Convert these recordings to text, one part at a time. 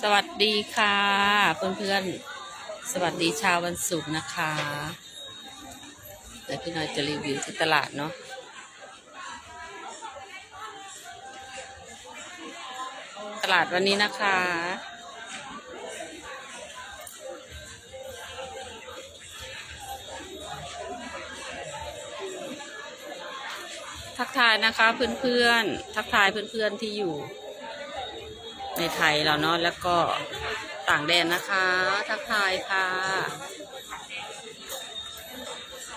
สวัสดีค่ะเพื่อนๆ สวัสดีชาววันศุกร์นะคะเดี๋ยวพี่น้อยจะรีวิวที่ตลาดเนาะตลาดวันนี้นะคะ ทักทายนะคะเพื่อนๆ ทักทายเพื่อนๆที่อยู่ ในไทยเราเนาะแล้วก็ต่างแดนนะคะ ทักทายค่ะ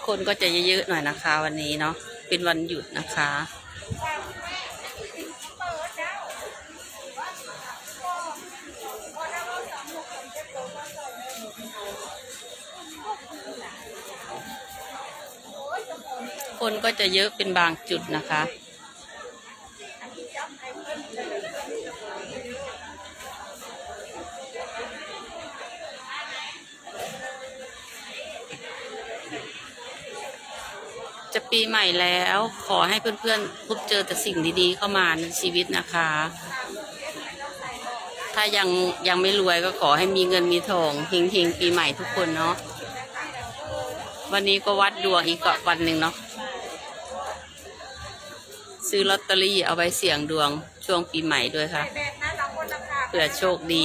คนก็จะเยอะๆหน่อยนะคะ วันนี้เนาะเป็นวันหยุดนะคะคนก็จะเยอะเป็นบางจุดนะคะ จะปีใหม่แล้ว ขอให้เพื่อนๆพบเจอแต่สิ่งดีๆเข้ามาในชีวิตนะคะ ถ้ายังยังไม่รวยก็ขอให้มีเงินมีทองเฮงๆปีใหม่ทุกคนเนาะวันนี้ก็วัดดวงอีกก็วันหนึ่งเนาะซื้อลอตเตอรี่เอาไว้เสี่ยงดวงช่วงปีใหม่ด้วยค่ะเผื่อโชคดี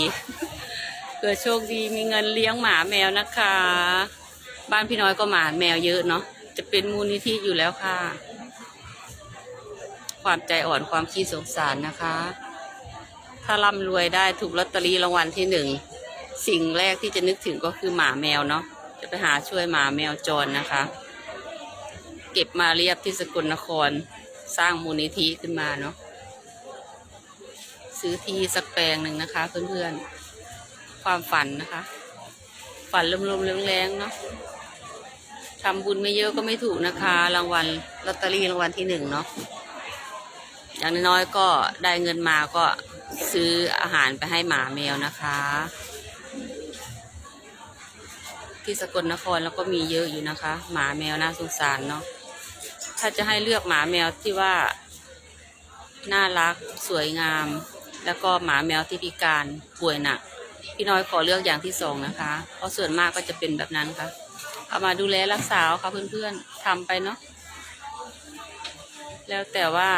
เผื่อโชคดีมีเงินเลี้ยงหมาแมวนะคะ บ้านพี่น้อยก็หมาแมวเยอะเนาะ จะเป็นมูลนิธิอยู่แล้วค่ะ ความใจอ่อนความขี้สงสารนะคะ ถ้าร่ำรวยได้ถูกลอตเตอรี่รางวัลที่หนึ่ง สิ่งแรกที่จะนึกถึงก็คือหมาแมวเนาะจะไปหาช่วยหมาแมวจรนะคะ เก็บมาเรียบที่สกลนครสร้างมูลนิธิขึ้นมาเนาะซื้อที่สักแปลงหนึ่งนะคะ เพื่อนๆ ความฝันนะคะ ฝันลมๆแรงๆเนาะ ทำบุญไม่เยอะก็ไม่ถูกนะคะ รางวัลลอตเตอรี่รางวัลที่หนึ่งเนาะอย่างน้อยๆก็ได้เงินมาก็ซื้ออาหารไปให้หมาแมวนะคะ ที่สกลนครแล้วก็มีเยอะอยู่นะคะ หมาแมวน่าสงสารเนาะถ้าจะให้เลือกหมาแมวที่ว่า น่ารักสวยงาม แล้วก็หมาแมวที่พิการป่วยหนักพี่น้อยขอเลือกอย่างที่สองนะคะ เพราะส่วนมากก็จะเป็นแบบนั้นค่ะ เอามาดูแลรักษาค่ะเพื่อนๆทำไปเนาะแล้วแต่ว่า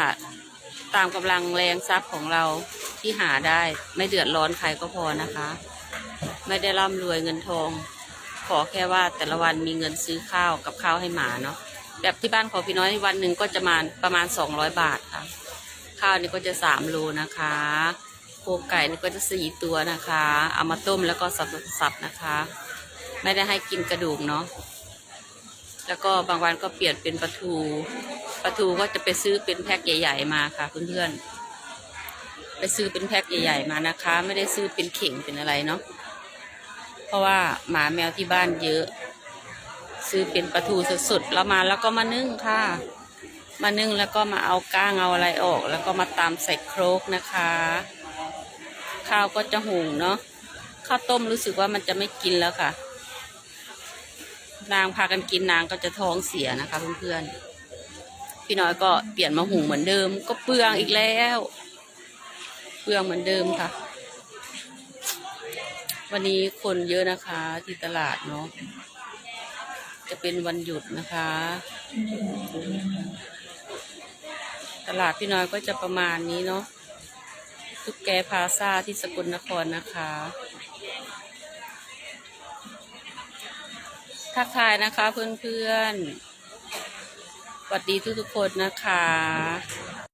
ตามกำลังแรงทรัพย์ของเราที่หาได้ไม่เดือดร้อนใครก็พอนะคะ ไม่ได้ร่ำรวยเงินทอง ขอแค่ว่าแต่ละวันมีเงินซื้อข้าวกับข้าวให้หมาเนาะแบบที่บ้านของพี่น้อยวันหนึ่งก็จะมาประมาณสองร้อยบาทค่ะ ข้าวนี่ก็จะสามโลนะคะโคไก่นี่ก็จะสี่ตัวนะคะ เอามาต้มแล้วก็สับๆนะคะ ไม่ได้ให้กินกระดูกเนาะแล้วก็บางวันก็เปลี่ยนเป็นปลาทูปลาทูก็จะไปซื้อเป็นแพ็คใหญ่ๆมาค่ะเพื่อนๆไปซื้อเป็นแพ็คใหญ่ๆมานะคะ ไม่ได้ซื้อเป็นเข่งเป็นอะไรเนาะเพราะว่าหมาแมวที่บ้านเยอะ ซื้อเป็นปลาทูสดๆแล้วมาแล้วก็มานึ่งค่ะ มานึ่งแล้วก็มาเอาก้างเอาอะไรออก แล้วก็มาตำใส่โครกนะคะ ข้าวก็จะหุงเนาะข้าวต้มรู้สึกว่ามันจะไม่กินแล้วค่ะ นางพากันกินนางก็จะท้องเสียนะคะเพื่อนๆ พี่น้อยก็เปลี่ยนมาหุงเหมือนเดิม ก็เปลืองอีกแล้ว เปลืองเหมือนเดิมค่ะ วันนี้คนเยอะนะคะ ที่ตลาดเนาะ จะเป็นวันหยุดนะคะ ตลาดพี่น้อยก็จะประมาณนี้เนาะทุกแกพาซาที่สกลนครนะคะ ทักทายนะคะเพื่อนๆสวัสดีทุกๆคนนะคะ